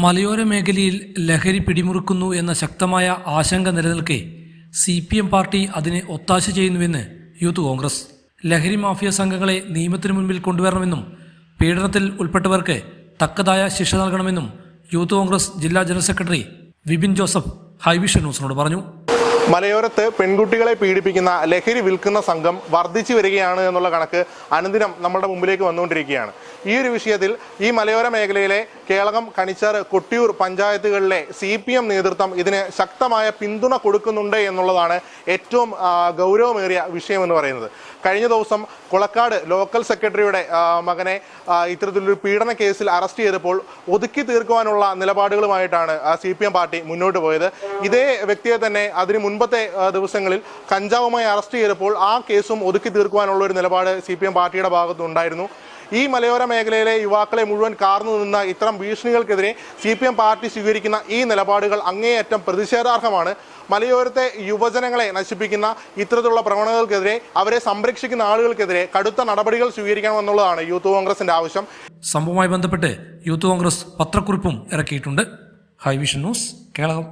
മലയോര മേഖലയിൽ ലഹരി പിടിമുറുക്കുന്നു എന്ന ശക്തമായ ആശങ്ക നിലനിൽക്കെ സി പി എം പാർട്ടി അതിനെ ഒത്താശ ചെയ്യുന്നുവെന്ന് യൂത്ത് കോൺഗ്രസ്. ലഹരി മാഫിയ സംഘങ്ങളെ നിയമത്തിന് മുൻപിൽ കൊണ്ടുവരണമെന്നും പീഡനത്തിൽ ഉൾപ്പെട്ടവർക്ക് തക്കതായ ശിക്ഷ നൽകണമെന്നും യൂത്ത് കോൺഗ്രസ് ജില്ലാ general secretary Vipin Joseph High Vision ന്യൂസിനോട് പറഞ്ഞു. മലയോരത്ത് പെൺകുട്ടികളെ പീഡിപ്പിക്കുന്ന ലഹരി വിൽക്കുന്ന സംഘം വർദ്ധിച്ചു വരികയാണ് എന്നുള്ള കണക്ക് അനുദിനം നമ്മുടെ മുമ്പിലേക്ക് വന്നുകൊണ്ടിരിക്കുകയാണ്. ഈ ഒരു വിഷയത്തിൽ ഈ മലയോര മേഖലയിലെ കേളകം കണിച്ചാർ കൊട്ടിയൂർ പഞ്ചായത്തുകളിലെ സി പി എം നേതൃത്വം ഇതിന് ശക്തമായ പിന്തുണ കൊടുക്കുന്നുണ്ട് എന്നുള്ളതാണ് ഏറ്റവും ഗൗരവമേറിയ വിഷയമെന്ന് പറയുന്നത്. കഴിഞ്ഞ ദിവസം കുളക്കാട് ലോക്കൽ സെക്രട്ടറിയുടെ മകനെ ഇത്തരത്തിലൊരു പീഡന കേസിൽ അറസ്റ്റ് ചെയ്തപ്പോൾ ഒതുക്കി തീർക്കുവാനുള്ള നിലപാടുകളുമായിട്ടാണ് സി പി എം പാർട്ടി മുന്നോട്ട് പോയത്. ഇതേ വ്യക്തിയെ തന്നെ അതിന് മുൻപത്തെ ദിവസങ്ങളിൽ കഞ്ചാവുമായി അറസ്റ്റ് ചെയ്തപ്പോൾ ആ കേസും ഒതുക്കി തീർക്കുവാനുള്ള ഒരു നിലപാട് സി പി എം പാർട്ടിയുടെ ഭാഗത്തുണ്ടായിരുന്നു ഈ മലയോര മേഖലയിലെ യുവാക്കളെ മുഴുവൻ കാർന്നു നിന്ന ഇത്തരം ഭീഷണികൾക്കെതിരെ സി പി എം പാർട്ടി സ്വീകരിക്കുന്ന ഈ നിലപാടുകൾ അങ്ങേയറ്റം പ്രതിഷേധാർഹമാണ്. മലയോരത്തെ യുവജനങ്ങളെ നശിപ്പിക്കുന്ന ഇത്തരത്തിലുള്ള പ്രവണതകൾക്കെതിരെ അവരെ സംരക്ഷിക്കുന്ന ആളുകൾക്കെതിരെ കടുത്ത നടപടികൾ സ്വീകരിക്കണമെന്നുള്ളതാണ് യൂത്ത് കോൺഗ്രസിന്റെ ആവശ്യം. സംഭവവുമായി ബന്ധപ്പെട്ട് യൂത്ത് കോൺഗ്രസ് പത്രക്കുറിപ്പും ഇറക്കിയിട്ടുണ്ട്. ഹൈവിഷൻ ന്യൂസ് കേരളം